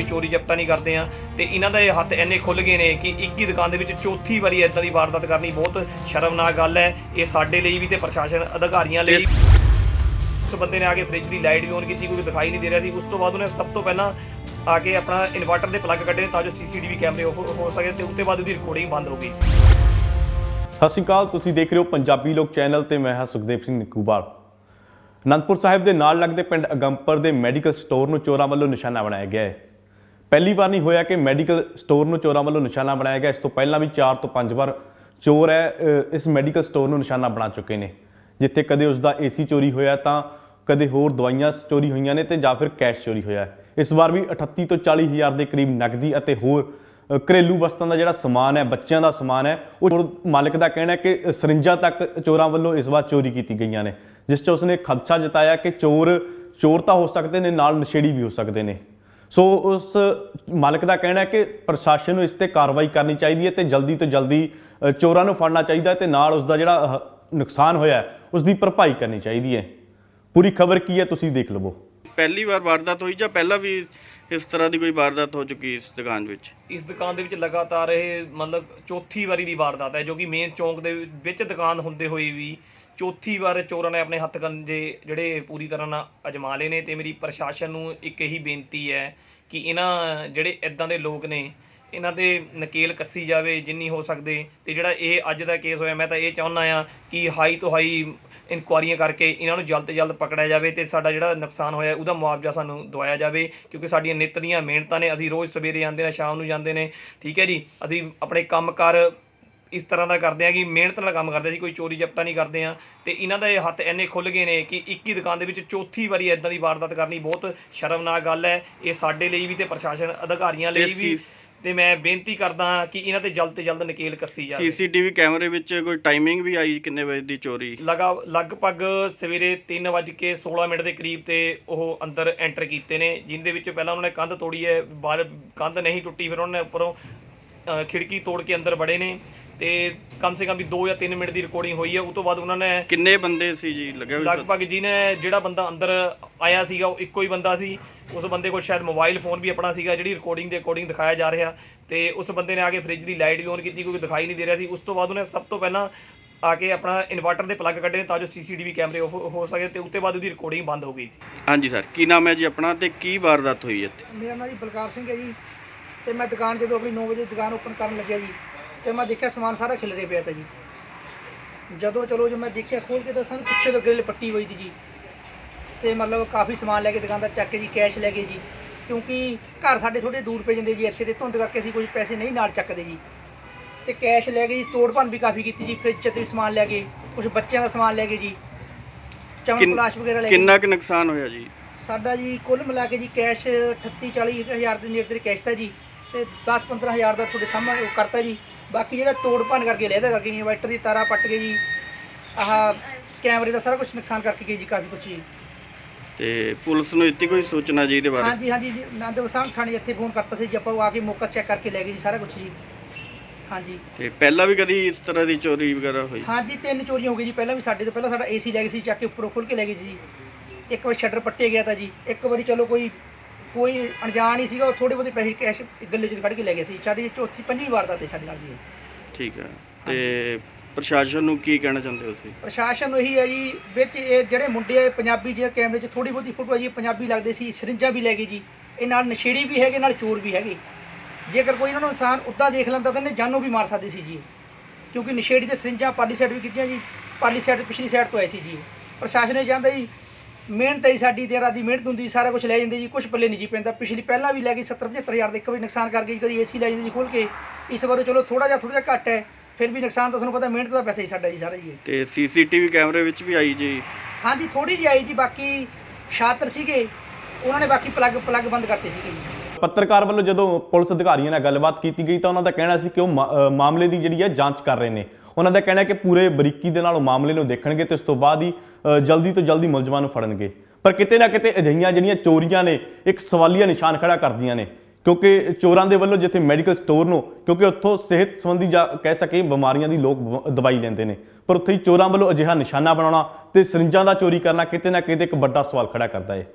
ਕੋਈ ਚੋਰੀ ਜਪਟਾ ਨਹੀਂ ਕਰਦੇ ਆ। ਤੇ ਇਹਨਾਂ ਦੇ ਹੱਥ ਇੰਨੇ ਖੁੱਲ ਗਏ ਨੇ ਕਿ ਇੱਕ ਹੀ ਦੁਕਾਨ ਦੇ ਵਿੱਚ ਚੌਥੀ ਵਾਰੀ ਇਦਾਂ ਦੀ ਵਾਰਦਾਤ ਕਰਨੀ ਬਹੁਤ ਸ਼ਰਮਨਾਕ ਗੱਲ ਹੈ। ਇਹ ਸਾਡੇ ਲਈ ਵੀ ਤੇ ਪ੍ਰਸ਼ਾਸਨ ਅਧਿਕਾਰੀਆਂ ਲਈ ਉਸ ਬੰਦੇ ਨੇ ਆ ਕੇ ਫ੍ਰਿਜ ਦੀ ਲਾਈਟ ਵੀ ਔਨ ਕੀਤੀ ਕੋਈ ਦਿਖਾਈ ਨਹੀਂ ਦੇ ਰਿਹਾ ਸੀ। ਉਸ ਤੋਂ ਬਾਅਦ ਉਹਨੇ ਸਭ ਤੋਂ ਪਹਿਲਾਂ ਆ ਕੇ ਆਪਣਾ ਇਨਵਰਟਰ ਦੇ ਪਲੱਗ ਕੱਢੇ ਤਾਂ ਜੋ ਸੀਸੀਟੀਵੀ ਕੈਮਰੇ ਹੋ ਹੋ ਸਕੇ ਤੇ ਉਸ ਤੋਂ ਬਾਅਦ ਉਹਦੀ ਰਿਕਾਰਡਿੰਗ ਬੰਦ ਹੋ ਗਈ। ਸਤਿ ਸ਼੍ਰੀ ਅਕਾਲ ਤੁਸੀਂ ਦੇਖ ਰਹੇ ਹੋ ਪੰਜਾਬੀ ਲੋਕ ਚੈਨਲ ਤੇ ਮੈਂ ਹਾਂ ਸੁਖਦੇਵ ਸਿੰਘ ਨਿੱਕੂਵਾਲ। ਅਨੰਦਪੁਰ ਸਾਹਿਬ ਦੇ ਨਾਲ ਲੱਗਦੇ ਪਿੰਡ ਅਗੰਪਰ ਦੇ ਮੈਡੀਕਲ ਸਟੋਰ ਨੂੰ ਚੋਰਾਂ ਵੱਲੋਂ ਨਿਸ਼ਾਨਾ ਬਣਾਇਆ ਗਿਆ ਹੈ। ਪਹਿਲੀ ਵਾਰ ਨਹੀਂ ਹੋਇਆ ਕਿ ਮੈਡੀਕਲ ਸਟੋਰ ਨੂੰ ਚੋਰਾਂ ਵੱਲੋਂ ਨਿਸ਼ਾਨਾ ਬਣਾਇਆ ਗਿਆ। ਇਸ ਤੋਂ ਪਹਿਲਾਂ ਵੀ 4 ਤੋਂ 5 ਵਾਰ ਚੋਰ ਹੈ ਇਸ ਮੈਡੀਕਲ ਸਟੋਰ ਨੂੰ ਨਿਸ਼ਾਨਾ ਬਣਾ ਚੁੱਕੇ ਨੇ। ਜਿੱਥੇ ਕਦੇ ਉਸ ਦਾ ਏਸੀ ਚੋਰੀ ਹੋਇਆ ਤਾਂ ਕਦੇ ਹੋਰ ਦਵਾਈਆਂ ਚੋਰੀ ਹੋਈਆਂ ਨੇ ਤੇ ਜਾਂ ਫਿਰ ਕੈਸ਼ ਚੋਰੀ ਹੋਇਆ ਹੈ। ਇਸ ਵਾਰ ਵੀ 38 ਤੋਂ 40 ਹਜ਼ਾਰ ਦੇ ਕਰੀਬ ਨਕਦੀ ਅਤੇ ਹੋਰ ਘਰੇਲੂ ਵਸਤਾਂ ਦਾ ਜਿਹੜਾ ਸਮਾਨ ਹੈ, ਬੱਚਿਆਂ ਦਾ ਸਮਾਨ ਹੈ, ਉਹ ਚੋਰ ਮਾਲਕ ਦਾ ਕਹਿਣਾ ਹੈ ਕਿ ਸਰਿੰਜਾਂ ਤੱਕ ਚੋਰਾਂ ਵੱਲੋਂ ਇਸ ਵਾਰ ਚੋਰੀ ਕੀਤੀ ਗਈਆਂ ਨੇ, ਜਿਸ 'ਚ ਉਸਨੇ ਖਦਸ਼ਾ ਜਤਾਇਆ ਕਿ ਚੋਰ ਚੋਰ ਤਾਂ ਹੋ ਸਕਦੇ ਨੇ, ਨਾਲ ਨਸ਼ੇੜੀ ਵੀ ਹੋ ਸਕਦੇ ਨੇ। ਸੋ ਉਸ ਮਾਲਕ ਦਾ ਕਹਿਣਾ ਹੈ ਕਿ ਪ੍ਰਸ਼ਾਸਨ ਨੂੰ ਇਸ ਤੇ ਕਾਰਵਾਈ ਕਰਨੀ ਚਾਹੀਦੀ ਹੈ ਤੇ ਜਲਦੀ ਤੋਂ ਜਲਦੀ ਚੋਰਾਂ ਨੂੰ ਫੜਨਾ ਚਾਹੀਦਾ ਹੈ ਤੇ ਨਾਲ ਉਸ ਦਾ ਜਿਹੜਾ ਨੁਕਸਾਨ ਹੋਇਆ ਉਸ ਦੀ ਭਰਪਾਈ ਕਰਨੀ ਚਾਹੀਦੀ ਹੈ। ਪੂਰੀ ਖਬਰ ਕੀ ਹੈ, ਤੁਸੀਂ ਦੇਖ ਲਵੋ। ਪਹਿਲੀ ਵਾਰ ਵਾਰਦਾਤ ਹੋਈ ਜਾਂ ਪਹਿਲਾਂ ਵੀ ਇਸ ਤਰ੍ਹਾਂ ਦੀ ਕੋਈ ਵਾਰਦਾਤ ਹੋ ਚੁੱਕੀ ਇਸ ਦੁਕਾਨ ਵਿੱਚ? ਇਸ ਦੁਕਾਨ ਦੇ ਵਿੱਚ ਲਗਾਤਾਰ ਇਹ ਮਤਲਬ ਚੌਥੀ ਵਾਰੀ ਦੀ ਵਾਰਦਾਤ ਹੈ, ਜੋ ਕਿ ਮੇਨ ਚੌਂਕ ਦੇ ਵਿੱਚ ਦੁਕਾਨ ਹੁੰਦੇ ਹੋਏ ਵੀ ਚੌਥੀ ਵਾਰ ਚੋਰਾਂ ਨੇ ਆਪਣੇ ਹੱਥ ਕੰਜੇ ਜਿਹੜੇ ਪੂਰੀ ਤਰ੍ਹਾਂ ਨਾਲ ਅਜਮਾ ਲਏ ਨੇ ਤੇ ਮੇਰੀ ਪ੍ਰਸ਼ਾਸਨ ਨੂੰ ਇੱਕ ਇਹੀ ਬੇਨਤੀ ਹੈ ਕਿ ਇਹਨਾਂ ਜਿਹੜੇ ਇਦਾਂ ਦੇ ਲੋਕ ਨੇ ਇਹਨਾਂ ਦੇ ਨਕੇਲ ਕੱਸੀ ਜਾਵੇ ਜਿੰਨੀ ਹੋ ਸਕਦੇ ਤੇ ਜਿਹੜਾ ਇਹ ਅੱਜ ਦਾ ਕੇਸ ਹੋਇਆ ਮੈਂ ਤਾਂ ਇਹ ਚਾਹੁੰਦਾ ਆ ਕਿ ਹਾਈ ਤੋਂ ਹਾਈ ਇਨਕੁਆਰੀਆਂ ਕਰਕੇ ਇਹਨਾਂ ਨੂੰ ਜਲਦ ਤੋਂ ਜਲਦ ਪਕੜਿਆ ਜਾਵੇ ਤੇ ਸਾਡਾ ਜਿਹੜਾ ਨੁਕਸਾਨ ਹੋਇਆ ਉਹਦਾ ਮੁਆਵਜ਼ਾ ਸਾਨੂੰ ਦਵਾਇਆ ਜਾਵੇ ਕਿਉਂਕਿ ਸਾਡੀਆਂ ਨਿੱਤ ਦੀਆਂ ਮਿਹਨਤਾਂ ਨੇ ਅਸੀਂ ਰੋਜ਼ ਸਵੇਰੇ ਜਾਂਦੇ ਨੇ ਸ਼ਾਮ ਨੂੰ ਜਾਂਦੇ ਨੇ ਠੀਕ ਹੈ ਜੀ? ਅਸੀਂ ਆਪਣੇ ਕੰਮਕਾਰ ਇਸ ਤਰ੍ਹਾਂ ਦਾ ਕਰਦੇ ਆ ਕਿ ਮਿਹਨਤ ਨਾਲ ਕੰਮ ਕਰਦੇ ਸੀ ਕੋਈ ਚੋਰੀ ਜਪਟਾ ਨਹੀਂ ਕਰਦੇ ਆ ਤੇ ਇਹਨਾਂ ਦੇ ਹੱਥ ਇੰਨੇ ਖੁੱਲ ਗਏ ਨੇ ਕਿ ਇੱਕ ਹੀ ਦੁਕਾਨ ਦੇ ਵਿੱਚ ਚੌਥੀ ਵਾਰੀ ਇਦਾਂ ਦੀ ਵਾਰਦਾਤ ਕਰਨੀ ਬਹੁਤ ਸ਼ਰਮਨਾਕ ਗੱਲ ਹੈ ਇਹ ਸਾਡੇ ਲਈ ਵੀ ਤੇ ਪ੍ਰਸ਼ਾਸਨ ਅਧਿਕਾਰੀਆਂ ਲਈ ਵੀ ਤੇ ਮੈਂ ਬੇਨਤੀ ਕਰਦਾ ਹਾਂ ਕਿ ਇਹਨਾਂ ਤੇ ਜਲਦ ਤੋਂ ਜਲਦ ਨਕੇਲ ਕੱਸੀ ਜਾਵੇ। ਸੀਸੀਟੀਵੀ ਕੈਮਰੇ ਵਿੱਚ ਕੋਈ ਟਾਈਮਿੰਗ ਵੀ ਆਈ ਕਿੰਨੇ ਵਜੇ ਦੀ ਚੋਰੀ? ਲਗਾ ਲਗਭਗ ਸਵੇਰੇ 3:16 ਮਿੰਟ ਦੇ ਕਰੀਬ ਤੇ ਉਹ ਅੰਦਰ ਐਂਟਰ ਕੀਤੇ ਨੇ ਜਿੰਦੇ ਵਿੱਚ ਪਹਿਲਾਂ ਉਹਨਾਂ ਨੇ ਕੰਧ ਤੋੜੀ ਹੈ ਬਾਹਰ ਕੰਧ ਨਹੀਂ ਟੁੱਟੀ ਫਿਰ ਉਹਨਾਂ ਨੇ ਉੱਪਰੋਂ ਖਿੜਕੀ ਤੋੜ ਕੇ ਅੰਦਰ ਵੜੇ ਨੇ ਤੇ ਕਮ ਸੇ ਕਮ ਵੀ 2 ਜਾਂ 3 ਮਿੰਟ ਦੀ ਰਿਕਾਰਡਿੰਗ ਹੋਈ ਹੈ। ਉਸ ਤੋਂ ਬਾਅਦ ਉਹਨਾਂ ਨੇ ਕਿੰਨੇ ਬੰਦੇ ਸੀ ਜੀ? ਲੱਗਿਆ ਲਗਭਗ ਜਿਹਨੇ ਜਿਹੜਾ ਬੰਦਾ ਅੰਦਰ ਆਇਆ ਸੀਗਾ ਉਹ ਇੱਕੋ ਹੀ ਬੰਦਾ ਸੀ। ਉਸ ਬੰਦੇ ਕੋਲ ਸ਼ਾਇਦ ਮੋਬਾਈਲ ਫੋਨ ਵੀ ਆਪਣਾ ਸੀਗਾ ਜਿਹੜੀ ਰਿਕਾਰਡਿੰਗ ਦੇ ਅਕੋਰਡਿੰਗ ਦਿਖਾਇਆ ਜਾ ਰਿਹਾ ਤੇ ਉਸ ਬੰਦੇ ਨੇ ਆ ਕੇ ਫ੍ਰਿਜ ਦੀ ਲਾਈਟ ਵੀ ਔਨ ਕੀਤੀ ਕੋਈ ਦਿਖਾਈ ਨਹੀਂ ਦੇ ਰਿਹਾ ਸੀ। ਉਸ ਤੋਂ ਬਾਅਦ ਉਹਨੇ ਸਭ ਤੋਂ ਪਹਿਲਾਂ ਆ ਕੇ ਆਪਣਾ ਇਨਵਰਟਰ ਦੇ ਪਲੱਗ ਕੱਢੇ ਤਾਂ ਜੋ ਸੀਸੀਟੀਵੀ ਕੈਮਰੇ ਹੋ ਹੋ ਸਕੇ ਤੇ ਉਸ ਤੋਂ ਬਾਅਦ ਉਹਦੀ ਰਿਕਾਰਡਿੰਗ ਬੰਦ ਹੋ ਗਈ ਸੀ। ਹਾਂਜੀ ਸਰ ਕੀ ਨਾਮ ਹੈ ਜੀ ਆਪਣਾ ਤੇ ਕੀ ਵਾਰਦਾਤ ਹੋਈ ਇੱਥੇ? ਮੇਰਾ ਨਾਮ ਜੀ ਬਲਕਾਰ ਸਿੰਘ ਹੈ ਜੀ ਤੇ ਮੈਂ ਦੁਕਾਨ ਜਦੋਂ ਆਪਣੀ 9 ਵਜੇ ਦੁਕਾਨ ਓਪਨ ਕਰਨ ਲੱਗਿਆ ਜੀ ਤੇ ਮੈਂ ਦੇਖਿਆ ਸਮਾਨ ਸਾਰਾ ਖਿਲਰੇ ਪਿਆ ਤਾ ਜੀ। ਜਦੋਂ ਚਲੋ ਜੋ ਮੈਂ ਦੇਖਿਆ ਖੋਲ ਕੇ ਤਾਂ ਸਾਨੂੰ ਪਿੱਛੇ ਤੋਂ ਗ੍ਰਿਲ ਪੱਟੀ ਹੋਈ ਸੀ ਜੀ। ਤੇ ਮਤਲਬ ਕਾਫੀ ਸਮਾਨ ਲੈ ਕੇ ਦੁਕਾਨਦਾਰ ਚੱਕ ਕੇ ਜੀ ਕੈਸ਼ ਲੈ ਗਏ ਜੀ। ਕਿਉਂਕਿ ਘਰ ਸਾਡੇ ਥੋੜੇ ਦੂਰ ਪੈ ਜਾਂਦੇ ਜੀ ਇੱਥੇ ਤੇ ਧੁੰਦ ਕਰਕੇ ਅਸੀਂ ਕੋਈ ਪੈਸੇ ਨਹੀਂ ਨਾਲ ਚੱਕਦੇ ਜੀ। ਤੇ ਕੈਸ਼ ਲੈ ਗਏ ਜੀ ਤੋੜ ਭੰਨ ਵੀ ਕਾਫੀ ਕੀਤੀ ਜੀ ਫ੍ਰਿਜ 'ਚ ਤੇ ਵੀ ਸਮਾਨ ਲੈ ਗਏ ਕੁਝ ਬੱਚਿਆਂ ਦਾ ਸਮਾਨ ਲੈ ਗਏ ਜੀ। ਚਮਨ ਪਲਾਸ਼ ਵਗੈਰਾ ਲੈ ਗਏ ਕਿੰਨਾ ਕੁ ਨੁਕਸਾਨ ਹੋਇਆ ਜੀ? ਸਾਡਾ ਜੀ ਕੁੱਲ ਮਿਲਾ ਕੇ ਜੀ ਕੈਸ਼ 38 40 ਹਜ਼ਾਰ ਦੇ ਨੇੜੇ ਤੇ ਕੈਸ਼ ਤਾਂ ਜੀ। ਤੇ 10 15 ਹਜ਼ਾਰ ਦਾ ਤੁਹਾਡੇ ਸਾਹਮਣੇ ਉਹ ਕਰਤਾ ਜੀ। ਬਾਕੀ ਜਿਹੜਾ ਤੋੜ ਭੰਨ ਕਰਕੇ ਲੈਦਾ ਕਰਕੇ ਇਨਵਰਟਰ ਦੀ ਤਾਰਾਂ ਪੱਟ ਗਏ ਜੀ ਆਹ ਕੈਮਰੇ ਦਾ ਸਾਰਾ ਕੁਝ ਨੁਕਸਾਨ ਕਰਕੇ ਗਏ ਜੀ ਕਾਫੀ ਕੁਛ ਜੀ। ਤੇ ਪੁਲਿਸ ਨੂੰ ਦਿੱਤੀ ਕੋਈ ਸੂਚਨਾ ਜੀ ਇਹਦੇ ਬਾਰੇ? ਹਾਂਜੀ ਹਾਂਜੀ ਜੀ। ਆਨੰਦਪੁਰ ਸਾਹਿਬ ਥਾਣੇ ਇੱਥੇ ਫੋਨ ਕਰਤਾ ਸੀ ਜੀ ਆਪਾਂ ਉਹ ਆ ਕੇ ਮੌਕਾ ਚੈੱਕ ਕਰਕੇ ਲੈ ਗਏ ਜੀ ਸਾਰਾ ਕੁਝ ਜੀ। ਹਾਂਜੀ। ਤੇ ਪਹਿਲਾਂ ਵੀ ਕਦੀ ਇਸ ਤਰ੍ਹਾਂ ਦੀ ਚੋਰੀ ਵਗੈਰਾ ਹੋਈ? ਹਾਂਜੀ ਤਿੰਨ ਚੋਰੀਆਂ ਹੋ ਗਈ ਜੀ। ਪਹਿਲਾਂ ਵੀ ਸਾਡੇ ਤੋਂ ਪਹਿਲਾਂ ਸਾਡਾ ਏਸੀ ਲੈ ਗਏ ਸੀ ਚੱਕ ਕੇ ਉੱਪਰੋਂ ਖੋਲ ਕੇ ਲੈ ਗਏ ਜੀ। ਇੱਕ ਵਾਰ ਸ਼ਟਰ ਪੱਟੇ ਗਿਆ ਤਾਂ ਜੀ। ਇੱਕ ਵਾਰੀ ਚਲੋ ਕੋਈ ਕੋਈ ਅਣਜਾਣ ਹੀ ਸੀਗਾ ਉਹ ਥੋੜੇ ਬਹੁਤੇ ਪੈਸੇ ਕੈਸ਼ ਗੱਲੇ 'ਚ ਕੱਢ ਕੇ ਲੈ ਗਏ ਸੀ। ਇਹ ਚੌਥੀ ਪੰਜਵੀਂ ਵਾਰ ਦਾ ਤੇ ਸਾਡੇ ਨਾਲ ਜੀ। ਠੀਕ ਹੈ। ਤੇ ਪ੍ਰਸ਼ਾਸਨ ਨੂੰ ਕੀ ਕਹਿਣਾ ਚਾਹੁੰਦੇ ਹੋ ਤੁਸੀਂ? ਪ੍ਰਸ਼ਾਸਨ ਨੂੰ ਇਹੀ ਹੈ ਜੀ, ਵਿੱਚ ਇਹ ਜਿਹੜੇ ਮੁੰਡੇ ਆ ਪੰਜਾਬੀ ਜਿਹੜੇ ਕੈਮਰੇ 'ਚ ਥੋੜੀ ਬਹੁਤੀ ਫੋਟੋ ਆ ਜੀ, ਪੰਜਾਬੀ ਲੱਗਦੇ ਸੀ, ਸਰਿੰਜਾਂ ਵੀ ਲੈ ਗਏ ਜੀ। ਇਹ ਨਾਲ ਨਸ਼ੇੜੀ ਵੀ ਹੈਗੇ, ਨਾਲ ਚੋਰ ਵੀ ਹੈਗੇ। ਜੇਕਰ ਕੋਈ ਇਹਨਾਂ ਨੂੰ ਇਨਸਾਨ ਉੱਦਾਂ ਦੇਖ ਲੈਂਦਾ, ਤਾਂ ਇਹਨੇ ਜਾਨੋਂ ਵੀ ਮਾਰ ਸਕਦੇ ਸੀ ਜੀ। ਕਿਉਂਕਿ ਨਸ਼ੇੜੀ ਤੇ ਸਰਿੰਜਾਂ ਪਾਲੀ ਸਾਈਡ ਵੀ ਕੀਤੀਆਂ ਜੀ, ਪਾਲੀ ਸਾਈਡ ਪਿਛਲੀ ਸਾਈਡ ਤੋਂ ਆਏ ਸੀ ਜੀ। ਪ੍ਰਸ਼ਾਸਨ ਇਹ ਚਾਹੁੰਦਾ ਜੀ, ਮਿਹਨਤ ਹੈ ਸਾਡੀ ਤੇ ਰਾਤ ਦੀ ਮਿਹਨਤ ਹੁੰਦੀ ਸਾਰਾ ਕੁਝ ਲੈ ਜਾਂਦੇ ਜੀ ਕੁਝ ਪੱਲੇ ਨਹੀਂ ਜੀ ਪੈਂਦਾ। ਪਿਛਲੀ ਪਹਿਲਾਂ ਵੀ ਲੈ ਗਈ 70 75 ਹਜ਼ਾਰ ਦਾ, ਇੱਕ ਵਾਰੀ ਨੁਕਸਾਨ ਕਰ ਗਈ ਕਦੀ ਏਸੀ ਲੈ ਜਾਂਦੇ ਜੀ ਖੋਲ ਕੇ। ਇਸ ਵਾਰ ਚਲੋ ਥੋੜਾ ਜਿਹਾ ਥੋੜਾ ਜਿਹਾ ਘੱਟ ਹੈ। ਫਿਰ ਵੀ ਨੁਕਸਾਨ ਤਾਂ ਤੁਹਾਨੂੰ ਪਤਾ ਮਿਹਨਤ ਦਾ ਪੈਸਾ ਹੀ ਸਾਡਾ ਜੀ ਸਾਰਾ ਜੀ ਇਹ। ਤੇ ਸੀਸੀਟੀਵੀ ਕੈਮਰੇ ਵਿੱਚ ਵੀ ਆਈ ਜੀ? ਹਾਂਜੀ ਥੋੜੀ ਜਿਹੀ ਆਈ ਜੀ ਬਾਕੀ ਸ਼ਾਤਰ ਸੀਗੇ। ਉਹਨਾਂ ਨੇ ਬਾਕੀ ਪਲੱਗ ਪਲੱਗ ਬੰਦ ਕਰਤੇ ਸੀਗੇ ਜੀ। ਪੱਤਰਕਾਰ ਵੱਲੋਂ ਜਦੋਂ ਪੁਲਿਸ ਅਧਿਕਾਰੀਆਂ ਨਾਲ ਗੱਲਬਾਤ ਕੀਤੀ ਗਈ ਤਾਂ ਉਹਨਾਂ ਦਾ ਕਹਿਣਾ ਸੀ ਕਿ ਉਹ ਮਾ- ਅ, ਮਾਮਲੇ ਦੀ ਜਿਹੜੀ ਹੈ ਜਾਂਚ ਕਰ ਰਹੇ ਨੇ। ਉਹਨਾਂ ਦਾ ਕਹਿਣਾ ਹੈ ਕਿ ਪੂਰੇ ਬਰੀਕੀ ਦੇ ਨਾਲ ਉਹ ਮਾਮਲੇ ਨੂੰ ਦੇਖਣਗੇ ਤੇ ਉਸ ਤੋਂ ਬਾਅਦ ਹੀ ਅ, ਜਲਦੀ ਤੋਂ ਜਲਦੀ ਮੁਲਜ਼ਮਾਂ ਨੂੰ ਫੜਨਗੇ। ਪਰ ਕਿਤੇ ਨਾ ਕਿਤੇ ਅਜਿਹੀਆਂ ਜਿਹੜੀਆਂ ਚੋਰੀਆਂ ਨੇ ਇੱਕ ਸਵਾਲੀਆ ਨਿਸ਼ਾਨ ਖੜਾ ਕਰਦੀਆਂ ਨੇ। ਕਿਉਂਕਿ ਚੋਰਾਂ ਦੇ ਵੱਲੋਂ ਜਿੱਥੇ ਮੈਡੀਕਲ ਸਟੋਰ ਨੂੰ, ਕਿਉਂਕਿ ਉੱਥੋਂ ਸਿਹਤ ਸੰਬੰਧੀ ਜਾਂ ਕਹਿ ਸਕੇ ਬਿਮਾਰੀਆਂ ਦੀ ਲੋਕ ਬ- ਦਵਾਈ ਲੈਂਦੇ ਨੇ। ਪਰ ਉੱਥੇ ਹੀ ਚੋਰਾਂ ਵੱਲੋਂ ਅਜਿਹਾ ਨਿਸ਼ਾਨਾ ਬਣਾਉਣਾ ਤੇ ਸਰਿੰਜਾਂ ਦਾ ਚੋਰੀ ਕਰਨਾ ਕਿਤੇ ਨਾ ਕਿਤੇ ਇੱਕ ਵੱਡਾ ਸਵਾਲ ਖੜਾ ਕਰਦਾ ਹੈ